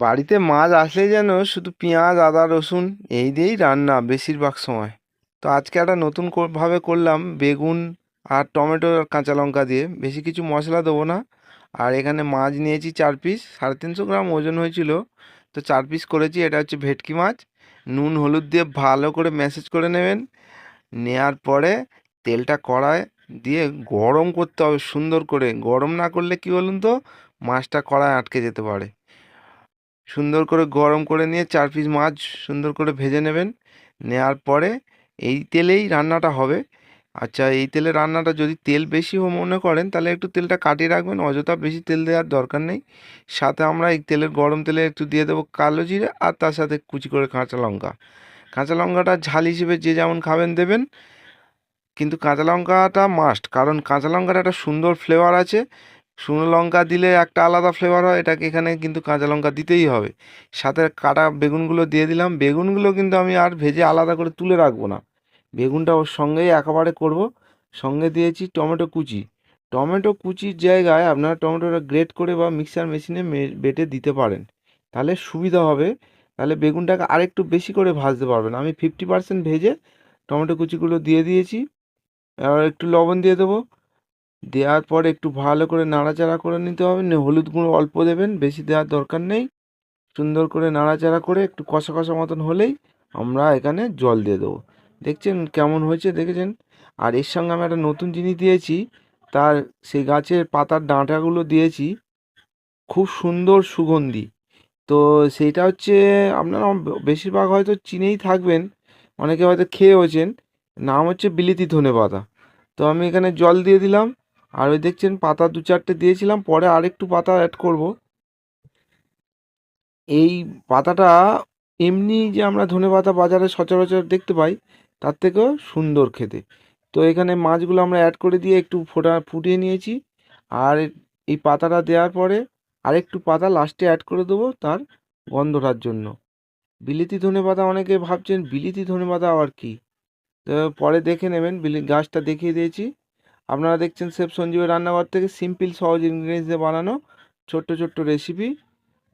বাড়িতে মাছ আসলেই যেন শুধু পেঁয়াজ, আদা, রসুন এই দিয়েই রান্না বেশিরভাগ সময়। তো আজকে একটা নতুন ভাবে করলাম বেগুন আর টমেটো আর কাঁচা লঙ্কা দিয়ে। বেশি কিছু মশলা দেবো না। আর এখানে মাছ নিয়েছি চার পিস, সাড়ে তিনশো গ্রাম ওজন হয়েছিল। তো চার পিস করেছি, এটা হচ্ছে ভেটকি মাছ। নুন, হলুদ দিয়ে ভালো করে ম্যাসেজ করে নেবেন। নেয়ার পরে তেলটা কড়ায় দিয়ে গরম করতে হবে সুন্দর করে। গরম না করলে কি বলুন তো? মাছটা কড়ায় আটকে যেতে পারে। সুন্দর করে গরম করে নিয়ে চার পিস মাছ সুন্দর করে ভেজে নেবেন। নেওয়ার পরে এই তেলেই রান্নাটা হবে। আচ্ছা এই তেলে রান্নাটা যদি তেল বেশি মনে করেন, তাহলে একটু তেলটা কাটিয়ে রাখবেন। অযথা বেশি তেল দেওয়ার দরকার নেই। সাথে আমরা এই তেলের গরম তেলে একটু দিয়ে দেবো কালো জিরে আর তার সাথে কুচি করে কাঁচা লঙ্কা। কাঁচা লঙ্কাটা ঝাল হিসেবে যে যেমন খাবেন, দেবেন। কিন্তু কাঁচা লঙ্কাটা মাস্ট কারণ কাঁচা লঙ্কাটা একটা সুন্দর ফ্লেভার আছে। শুকনো লঙ্কা দিলে একটা আলাদা ফ্লেভার হয়, এটাকে এখানে কিন্তু কাঁচা লঙ্কা দিতেই হবে। সাথে কাটা বেগুনগুলো দিয়ে দিলাম। বেগুনগুলো কিন্তু আমি আর ভেজে আলাদা করে তুলে রাখব না। বেগুনটা ওর সঙ্গেই একেবারে করব। সঙ্গে দিয়েছি টমেটো কুচি। টমেটো কুচির জায়গায় আপনারা টমেটোটা গ্রেট করে বা মিক্সার মেশিনে বেটে দিতে পারেন। তাহলে সুবিধা হবে। তাহলে বেগুনটাকে আরেকটু বেশি করে ভাজতে পারবেন। আমি ফিফটি পার্সেন্ট ভেজে টমেটো কুচিগুলো দিয়ে দিয়েছি। এবার একটু লবণ দিয়ে দেবো। দেওয়ার পরে একটু ভালো করে নাড়াচাড়া করে নিতে হবে। হলুদ গুঁড়ো অল্প দেবেন, বেশি দেওয়ার দরকার নেই। সুন্দর করে নাড়াচাড়া করে একটু কষা কষা মতন হলেই আমরা এখানে জল দিয়ে দেবো। দেখছেন কেমন হয়েছে, দেখেছেন? আর এর সঙ্গে আমি একটা নতুন জিনিস দিয়েছি, তার সেই গাছের পাতার ডাঁটাগুলো দিয়েছি, খুব সুন্দর সুগন্ধি। তো সেইটা হচ্ছে আপনারা বেশিরভাগ হয়তো চিনেই থাকবেন, অনেকে হয়তো খেয়েওছেন, নাম হচ্ছে বিলিতি ধনেপাতা। তো আমি এখানে জল দিয়ে দিলাম আর ওই দেখছেন পাতা দু চারটে দিয়েছিলাম, পরে আরেকটু পাতা অ্যাড করব। এই পাতাটা এমনি যে আমরা ধনেপাতা বাজারে সচরাচর দেখতে পাই, তার থেকেও সুন্দর খেতে। তো এখানে মাছগুলো আমরা অ্যাড করে দিয়ে একটু ফোটা, ফুটিয়ে নিয়েছি। আর এই পাতাটা দেওয়ার পরে আরেকটু পাতা লাস্টে অ্যাড করে দেবো তার গন্ধটার জন্য। বিলিতি ধনেপাতা অনেকে ভাবছেন, বিলিতি ধনেপাতা আবার কি? তো পরে দেখে নেবেন, বিলি গাছটা দেখিয়ে দিয়েছি। আপনারা দেখছেন সেফ সঞ্জীবের রান্নাঘর থেকে সিম্পল সহজ ইনগ্রিডিয়েন্টস দিয়ে বানানো ছোট্ট ছোট্ট রেসিপি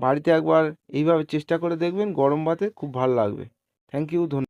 বাড়িতে একবার এইভাবে চেষ্টা করে দেখবেন, গরম ভাতে খুব ভালো লাগবে। থ্যাংক ইউ ধন্যবাদ।